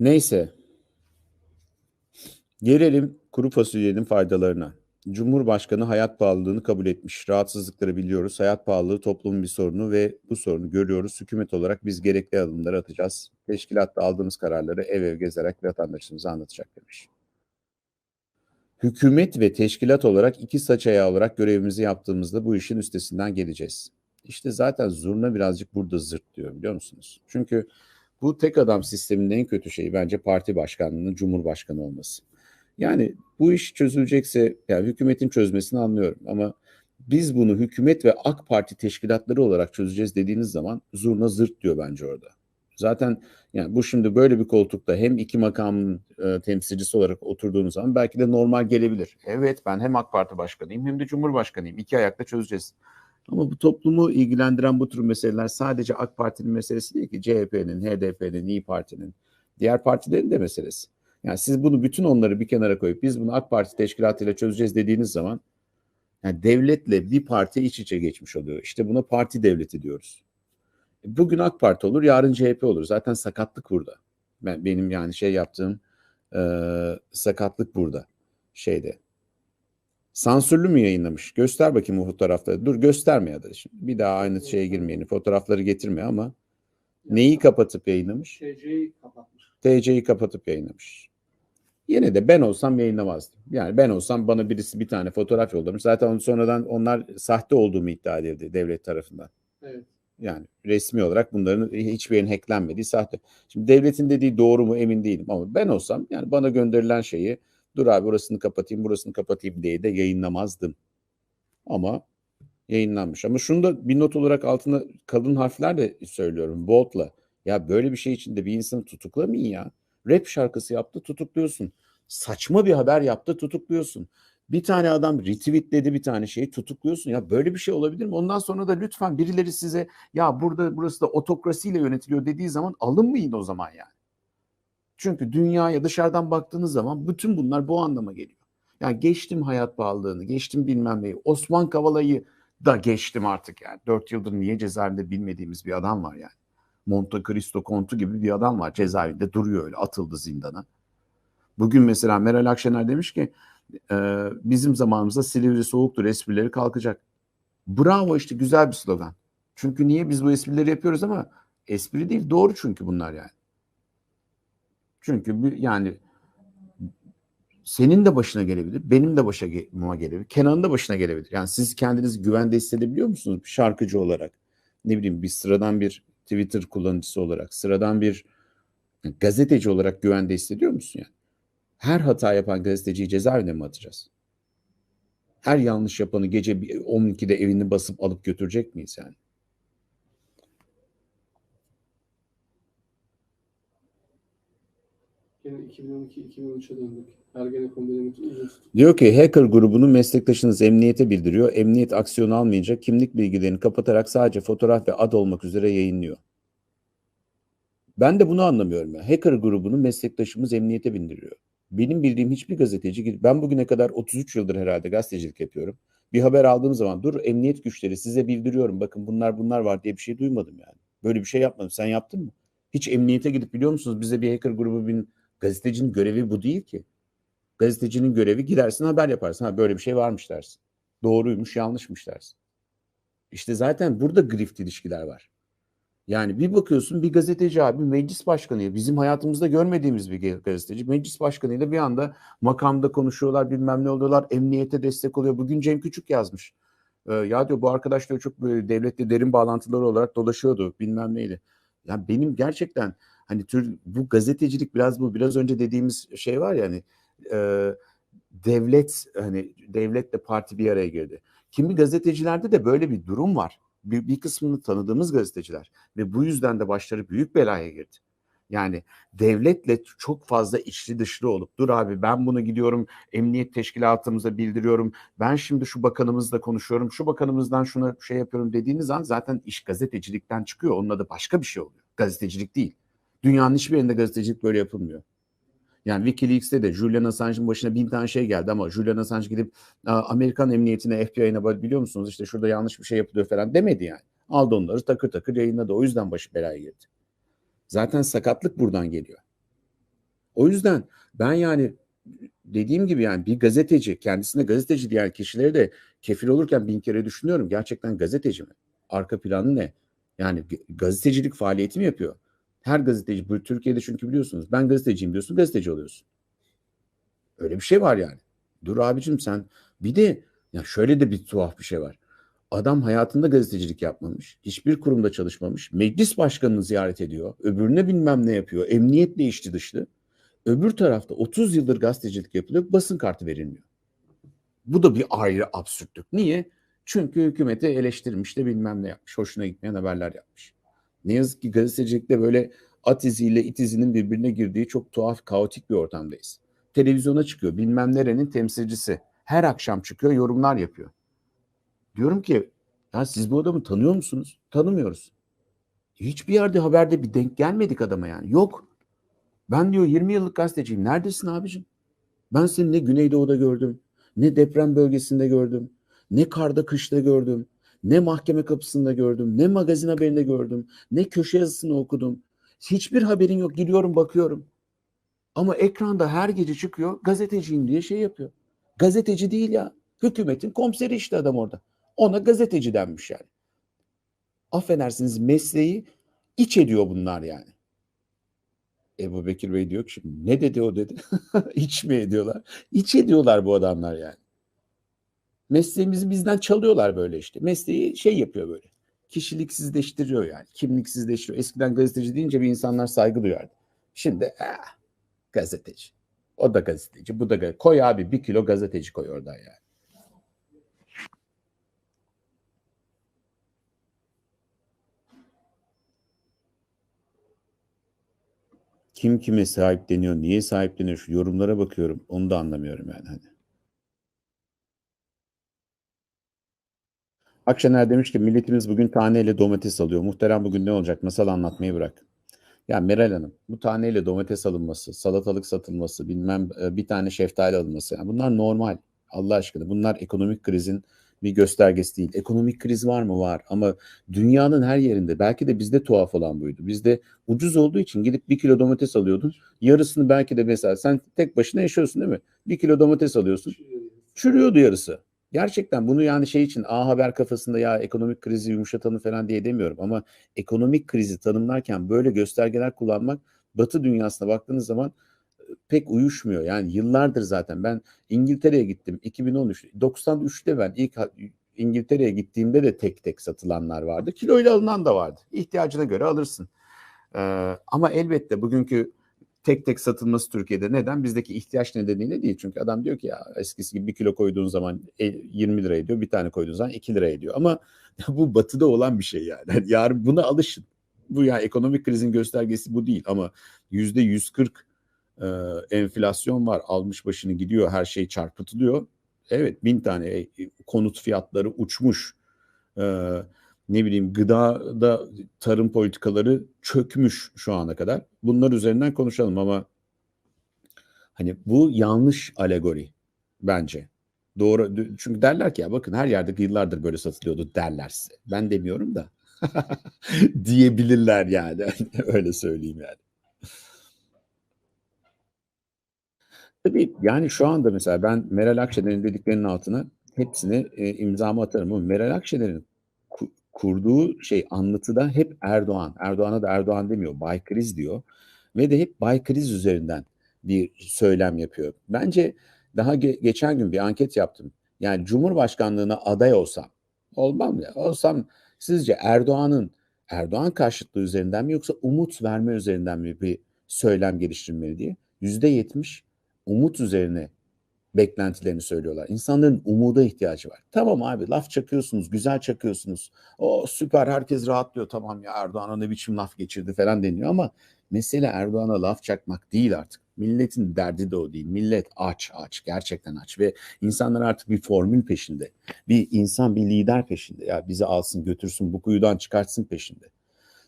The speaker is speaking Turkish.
Neyse. Gelelim kuru fasulyenin faydalarına. Cumhurbaşkanı hayat pahalılığını kabul etmiş. Rahatsızlıkları biliyoruz. Hayat pahalılığı toplumun bir sorunu ve bu sorunu görüyoruz. Hükümet olarak biz gerekli adımları atacağız. Teşkilatta aldığımız kararları ev ev gezerek vatandaşımıza anlatacak demiş. Hükümet ve teşkilat olarak iki saç ayağı olarak görevimizi yaptığımızda bu işin üstesinden geleceğiz. İşte zaten zurna birazcık burada zırt diyor biliyor musunuz? Çünkü bu tek adam sisteminin en kötü şeyi bence parti başkanlığının cumhurbaşkanı olması. Yani bu iş çözülecekse yani hükümetin çözmesini anlıyorum ama biz bunu hükümet ve AK Parti teşkilatları olarak çözeceğiz dediğiniz zaman zurna zırt diyor bence orada. Zaten yani bu şimdi böyle bir koltukta hem iki makamın e, temsilcisi olarak oturduğunuz zaman belki de normal gelebilir. Evet ben hem AK Parti başkanıyım hem de Cumhurbaşkanıyım. İki ayakta çözeceğiz. Ama bu toplumu ilgilendiren bu tür meseleler sadece AK Parti'nin meselesi değil ki CHP'nin, HDP'nin, İyi Parti'nin, diğer partilerin de meselesi. Yani siz bunu bütün onları bir kenara koyup biz bunu AK Parti teşkilatıyla çözeceğiz dediğiniz zaman yani devletle bir parti iç içe geçmiş oluyor. İşte buna parti devleti diyoruz. Bugün AK Parti olur, yarın CHP olur. Zaten sakatlık burada. Ben benim yani şey yaptığım e, sakatlık burada. Şeyde. Sansürlü mü yayınlamış? Göster bakayım o fotoğrafları. Dur gösterme ya da şimdi. Bir daha aynı şeye girmeyelim. Fotoğrafları getirme ama neyi kapatıp yayınlamış? TC'yi kapatmış. TC'yi kapatıp yayınlamış. Yine de ben olsam yayınlamazdım. Yani ben olsam bana birisi bir tane fotoğraf yollamış. Zaten onu sonradan onlar sahte olduğumu iddia edildi devlet tarafından. Evet. Yani resmi olarak bunların hiçbirinin hacklenmediği sahte. Şimdi devletin dediği doğru mu emin değilim ama ben olsam yani bana gönderilen şeyi dur abi burasını kapatayım burasını kapatayım diye de yayınlamazdım. Ama yayınlanmış. Ama şunu da bir not olarak altına kalın harflerle söylüyorum. Bold'la. Ya böyle bir şey içinde bir insanı tutuklamayın ya. Rap şarkısı yaptı tutukluyorsun. Saçma bir haber yaptı tutukluyorsun. Bir tane adam retweetledi bir tane şeyi tutukluyorsun. Ya böyle bir şey olabilir mi? Ondan sonra da lütfen birileri size ya burada burası da otokrasiyle yönetiliyor dediği zaman alınmayın o zaman yani. Çünkü dünyaya dışarıdan baktığınız zaman bütün bunlar bu anlama geliyor. Yani geçtim hayat pahalılığını, geçtim bilmem neyi. Osman Kavala'yı da geçtim artık yani. Dört yıldır niye cezaevinde bilmediğimiz bir adam var yani. Monte Cristo Kontu gibi bir adam var cezaevinde duruyor öyle atıldı zindana. Bugün mesela Meral Akşener demiş ki e, bizim zamanımızda Silivri soğuktur esprileri kalkacak. Bravo işte güzel bir slogan. Çünkü niye biz bu esprileri yapıyoruz ama espri değil doğru çünkü bunlar yani. Çünkü yani senin de başına gelebilir, benim de başıma gelebilir, Kenan'ın da başına gelebilir. Yani siz kendinizi güvende hissedebiliyor musunuz bir şarkıcı olarak? Ne bileyim bir sıradan bir Twitter kullanıcısı olarak, sıradan bir gazeteci olarak güvende hissediyor musun yani? Her hata yapan gazeteciyi cezaevine mi atacağız? Her yanlış yapanı gece 12'de evini basıp alıp götürecek miyiz yani? Yine 2012-2013'e döndük. Ergenekon dönemi. Diyor ki hacker grubunun meslektaşınız emniyete bildiriyor. Emniyet aksiyon almayınca kimlik bilgilerini kapatarak sadece fotoğraf ve ad olmak üzere yayınlıyor. Ben de bunu anlamıyorum ya. Hacker grubunun meslektaşımız emniyete bindiriyor. Benim bildiğim hiçbir gazeteci, ben bugüne kadar 33 yıldır herhalde gazetecilik yapıyorum. Bir haber aldığım zaman dur emniyet güçleri size bildiriyorum bakın bunlar bunlar var diye bir şey duymadım yani. Böyle bir şey yapmadım. Sen yaptın mı? Hiç emniyete gidip biliyor musunuz bize bir hacker grubu bin gazetecinin görevi bu değil ki. Gazetecinin görevi gidersin haber yaparsın. Ha böyle bir şey varmış dersin. Doğruymuş yanlışmış dersin. İşte zaten burada grift ilişkiler var. Yani bir bakıyorsun bir gazeteci abi meclis başkanı bizim hayatımızda görmediğimiz bir gazeteci meclis başkanıyla bir anda makamda konuşuyorlar bilmem ne oluyorlar emniyete destek oluyor. Bugün Cem Küçük yazmış. Ee, ya diyor bu arkadaş diyor çok böyle devletle derin bağlantıları olarak dolaşıyordu bilmem neydi. Yani benim gerçekten hani tür bu gazetecilik biraz bu biraz önce dediğimiz şey var ya hani e, devlet hani devletle parti bir araya girdi. Kimi gazetecilerde de böyle bir durum var bir, bir kısmını tanıdığımız gazeteciler ve bu yüzden de başları büyük belaya girdi. Yani devletle çok fazla içli dışlı olup dur abi ben bunu gidiyorum emniyet teşkilatımıza bildiriyorum. Ben şimdi şu bakanımızla konuşuyorum. Şu bakanımızdan şuna şey yapıyorum dediğiniz an zaten iş gazetecilikten çıkıyor. Onun adı başka bir şey oluyor. Gazetecilik değil. Dünyanın hiçbir yerinde gazetecilik böyle yapılmıyor. Yani Wikileaks'te de Julian Assange'ın başına bin tane şey geldi ama Julian Assange gidip Amerikan emniyetine, FBI'ne biliyor musunuz işte şurada yanlış bir şey yapılıyor falan demedi yani. Aldı onları takır takır yayınladı. O yüzden başı belaya girdi. Zaten sakatlık buradan geliyor. O yüzden ben yani dediğim gibi yani bir gazeteci kendisine gazeteci diyen kişileri de kefil olurken bin kere düşünüyorum. Gerçekten gazeteci mi? Arka planı ne? Yani gazetecilik faaliyeti mi yapıyor? Her gazeteci bu Türkiye'de çünkü biliyorsunuz ben gazeteciyim diyorsun gazeteci oluyorsun. Öyle bir şey var yani. Dur abicim sen bir de ya şöyle de bir tuhaf bir şey var. Adam hayatında gazetecilik yapmamış. Hiçbir kurumda çalışmamış. Meclis başkanını ziyaret ediyor. Öbürüne bilmem ne yapıyor. Emniyetle içti dışlı. Öbür tarafta 30 yıldır gazetecilik yapılıyor. Basın kartı verilmiyor. Bu da bir ayrı absürtlük. Niye? Çünkü hükümeti eleştirmiş de bilmem ne yapmış. Hoşuna gitmeyen haberler yapmış. Ne yazık ki gazetecilikte böyle at iziyle it izinin birbirine girdiği çok tuhaf, kaotik bir ortamdayız. Televizyona çıkıyor. Bilmem nerenin temsilcisi. Her akşam çıkıyor, yorumlar yapıyor. Diyorum ki ya siz bu adamı tanıyor musunuz? Tanımıyoruz. Hiçbir yerde haberde bir denk gelmedik adama yani. Yok. Ben diyor 20 yıllık gazeteciyim. Neredesin abicim? Ben seni ne Güneydoğu'da gördüm, ne deprem bölgesinde gördüm, ne karda kışta gördüm, ne mahkeme kapısında gördüm, ne magazin haberinde gördüm, ne köşe yazısını okudum. Hiçbir haberin yok. Giriyorum bakıyorum. Ama ekranda her gece çıkıyor gazeteciyim diye şey yapıyor. Gazeteci değil ya. Hükümetin komiseri işte adam orada. Ona gazeteci denmiş yani. Affedersiniz mesleği iç ediyor bunlar yani. Ebu Bekir Bey diyor ki şimdi ne dedi o dedi. İç mi ediyorlar? İç ediyorlar bu adamlar yani. Mesleğimizi bizden çalıyorlar böyle işte. Mesleği şey yapıyor böyle. Kişiliksizleştiriyor yani. Kimliksizleştiriyor. Eskiden gazeteci deyince bir insanlar saygı duyardı. Şimdi ah, gazeteci. O da gazeteci. Bu da gazeteci. Koy abi bir kilo gazeteci koy oradan yani. Kim kime sahipleniyor, niye sahipleniyor şu yorumlara bakıyorum. Onu da anlamıyorum yani hani. Akşener demiş ki milletimiz bugün taneyle domates alıyor. Muhterem bugün ne olacak? Masal anlatmayı bırak. Ya Meral Hanım bu taneyle domates alınması, salatalık satılması, bilmem e, bir tane şeftali alınması. Yani bunlar normal. Allah aşkına bunlar ekonomik krizin bir göstergesi değil. Ekonomik kriz var mı? Var. Ama dünyanın her yerinde belki de bizde tuhaf olan buydu. Bizde ucuz olduğu için gidip bir kilo domates alıyordun. Yarısını belki de mesela sen tek başına yaşıyorsun değil mi? Bir kilo domates alıyorsun. Çürüyordu yarısı. Gerçekten bunu yani şey için A Haber kafasında ya ekonomik krizi yumuşatanı falan diye demiyorum ama ekonomik krizi tanımlarken böyle göstergeler kullanmak Batı dünyasına baktığınız zaman pek uyuşmuyor. Yani yıllardır zaten ben İngiltere'ye gittim 2013 93'te ben ilk İngiltere'ye gittiğimde de tek tek satılanlar vardı. Kiloyla alınan da vardı. İhtiyacına göre alırsın. Ee, ama elbette bugünkü tek tek satılması Türkiye'de neden? Bizdeki ihtiyaç nedeniyle değil. Çünkü adam diyor ki ya eskisi gibi bir kilo koyduğun zaman 20 lira ediyor. Bir tane koyduğun zaman 2 lira ediyor. Ama bu batıda olan bir şey yani. Yarın buna alışın. Bu ya yani ekonomik krizin göstergesi bu değil ama yüzde 140 e, enflasyon var. Almış başını gidiyor. Her şey çarpıtılıyor. Evet bin tane e, konut fiyatları uçmuş. E, ne bileyim gıdada tarım politikaları çökmüş şu ana kadar. Bunlar üzerinden konuşalım ama hani bu yanlış alegori bence. Doğru çünkü derler ki ya bakın her yerde yıllardır böyle satılıyordu derlerse. Ben demiyorum da diyebilirler yani öyle söyleyeyim yani. Tabii yani şu anda mesela ben Meral Akşener'in dediklerinin altına hepsini e, imzamı atarım ama Meral Akşener'in kurduğu şey anlatıda hep Erdoğan. Erdoğan'a da Erdoğan demiyor, Bay Kriz diyor. Ve de hep Bay Kriz üzerinden bir söylem yapıyor. Bence daha ge- geçen gün bir anket yaptım. Yani Cumhurbaşkanlığına aday olsam, olmam ya, olsam sizce Erdoğan'ın Erdoğan karşıtlığı üzerinden mi yoksa umut verme üzerinden mi bir söylem geliştirmeli diye. Yüzde yetmiş umut üzerine beklentilerini söylüyorlar. İnsanların umuda ihtiyacı var. Tamam abi laf çakıyorsunuz, güzel çakıyorsunuz. O süper herkes rahatlıyor. Tamam ya Erdoğan'a ne biçim laf geçirdi falan deniyor ama mesele Erdoğan'a laf çakmak değil artık. Milletin derdi de o değil. Millet aç aç gerçekten aç ve insanlar artık bir formül peşinde. Bir insan bir lider peşinde. Ya bizi alsın götürsün bu kuyudan çıkartsın peşinde.